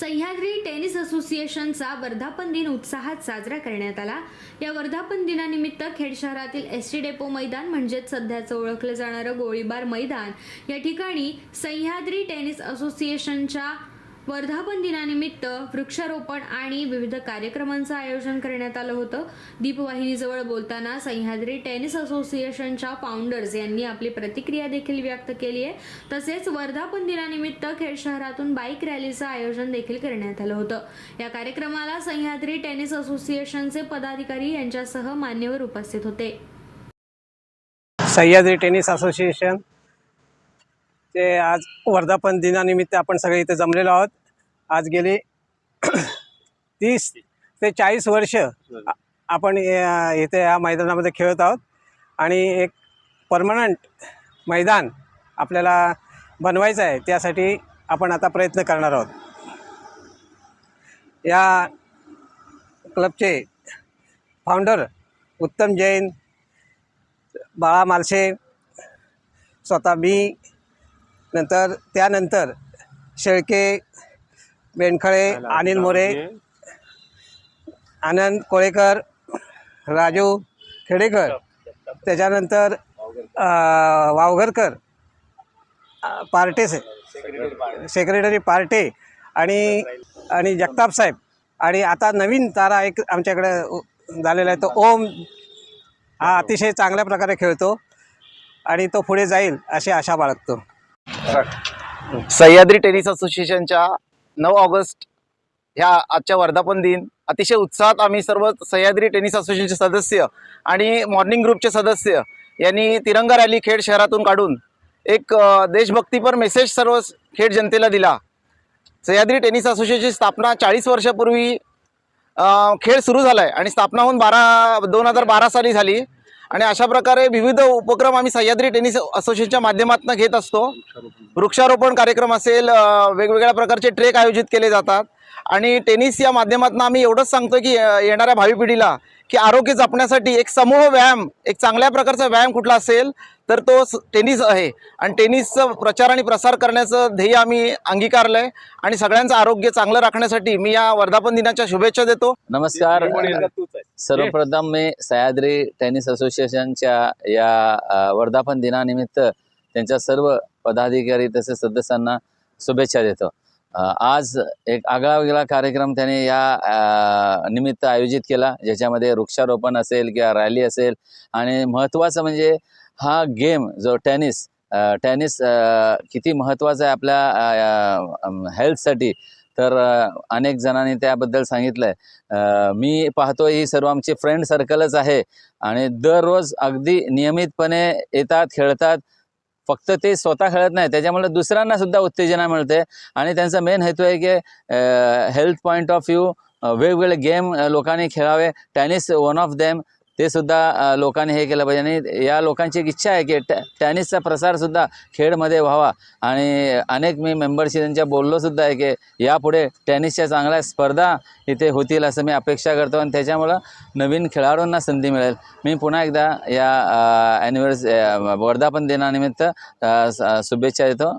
Sahyadri tennis असोसिएशनचा वर्धापन दिन उत्साहात साजरा करण्यात आला. या वर्धापन दिनानिमित्त खेड शहरातील एस टी डेपो मैदान म्हणजेच सध्याचं ओळखलं जाणारं गोळीबार मैदान या ठिकाणी सह्याद्री टेनिस असोसिएशनच्या वर्धापन दिनानिमित्त वृक्षारोपण आणि विविध कार्यक्रमांचं आयोजन करण्यात आलं होतं. दीपवाहिनीजवळ बोलताना सह्याद्री टेनिस असोसिएशनच्या फाउंडर्स यांनी आपली प्रतिक्रिया देखील व्यक्त केली आहे. तसेच वर्धापन दिनानिमित्त खेड शहरातून बाईक रॅलीचं आयोजन देखील करण्यात आलं होतं. या कार्यक्रमाला सह्याद्री टेनिस असोसिएशनचे पदाधिकारी यांच्यासह मान्यवर उपस्थित होते. सह्याद्री टेनिस असोसिएशन चे आज वर्धापन दिनानिमित्त आपण सगळे इथे जमलेलो आहोत. आज गेली तीस ते चाळीस वर्ष आपण या- इथे या मैदानामध्ये खेळत आहोत. आणि एक परमनंट मैदान आपल्याला बनवायचं आहे त्यासाठी आपण आता प्रयत्न करणार आहोत. या क्लबचे फाउंडर उत्तम जैन बाळा मालशे स्वतः मी नंतर त्यानंतर शेळके बेनखळे अनिल मोरे आनंद कोळेकर राजू खेडेकर त्याच्यानंतर वावघरकर पार्टे से सेक्रेटरी पार्टे. आणि आणि जगताप साहेब. आणि आता नवीन तारा एक आमच्याकडे झालेला आहे तो ओम. हा अतिशय चांगल्या प्रकारे खेळतो आणि तो पुढे जाईल अशी आशा बाळगतो. सह्याद्री टेनिस असोसिएशनच्या नऊ ऑगस्ट ह्या आजच्या वर्धापन दिन. अतिशय उत्साहात आम्ही सर्व सह्याद्री टेनिस असोसिएशनचे सदस्य आणि मॉर्निंग ग्रुपचे सदस्य यांनी तिरंगा रॅली खेड शहरातून काढून एक देशभक्तीपर मेसेज सर्व खेड जनतेला दिला. सह्याद्री टेनिस असोसिएशनची स्थापना चाळीस वर्षापूर्वी खेळ सुरू झाला आहे आणि स्थापना होऊन बारा दोन हजार बारा साली झाली. आणि अशा प्रकारे विविध उपक्रम आम्ही सह्याद्री टेनिस असोसिएशनच्या माध्यमातून घेत असतो. वृक्षारोपण कार्यक्रम असेल वेगवेगळ्या प्रकारचे ट्रेक आयोजित केले जातात. आणि टेनिस या माध्यमातून आम्ही एवढंच सांगतो की येणाऱ्या भावी पिढीला की आरोग्य जपण्यासाठी एक समूह व्यायाम एक चांगल्या प्रकारचा व्यायाम कुठला असेल तर तो स- टेनिस आहे. आणि टेनिसचं प्रचार आणि प्रसार करण्याचं ध्येय आम्ही अंगीकारलं आहे आणि सगळ्यांचं आरोग्य चांगलं राखण्यासाठी मी या वर्धापन दिनाच्या शुभेच्छा देतो. नमस्कार. सर्वप्रथम मी सह्याद्री टेनिस असोसिएशनच्या या वर्धापन दिनानिमित्त त्यांच्या सर्व पदाधिकारी तसेच सदस्यांना शुभेच्छा देतो. आज एक आगळा वेगळा कार्यक्रम त्याने या निमित्त आयोजित केला ज्याच्यामध्ये वृक्षारोपण असेल किंवा रॅली असेल. आणि महत्त्वाचं म्हणजे हा गेम जो टेनिस टेनिस किती महत्त्वाचा आहे आपल्या हेल्थसाठी तर अनेक जणांनी त्याबद्दल सांगितलं आहे मी पाहतो ही सर्व आमची फ्रेंड सर्कलच आहे आणि दररोज अगदी नियमितपणे येतात खेळतात. फक्त ते स्वतः खेळत नाही त्याच्यामुळे दुसऱ्यांना सुद्धा उत्तेजना मिळते. आणि त्यांचा मेन हेतू आहे की हेल्थ पॉईंट ऑफ व्ह्यू वेगवेगळे गेम लोकांनी खेळावे. टेनिस वन ऑफ देम ते सुद्धा लोकांनी हे केलं पाहिजे. आणि या लोकांची एक इच्छा आहे की टॅ टेनिसचा प्रसारसुद्धा खेळमध्ये व्हावा. आणि अनेक मी मेंबरशी त्यांच्या बोललो सुद्धा आहे की यापुढे टेनिसच्या चांगल्या स्पर्धा इथे होतील असं मी अपेक्षा करतो. आणि त्याच्यामुळं नवीन खेळाडूंना संधी मिळेल. मी पुन्हा एकदा या ॲनिव्हर्स वर्धापन दिनानिमित्त शुभेच्छा देतो.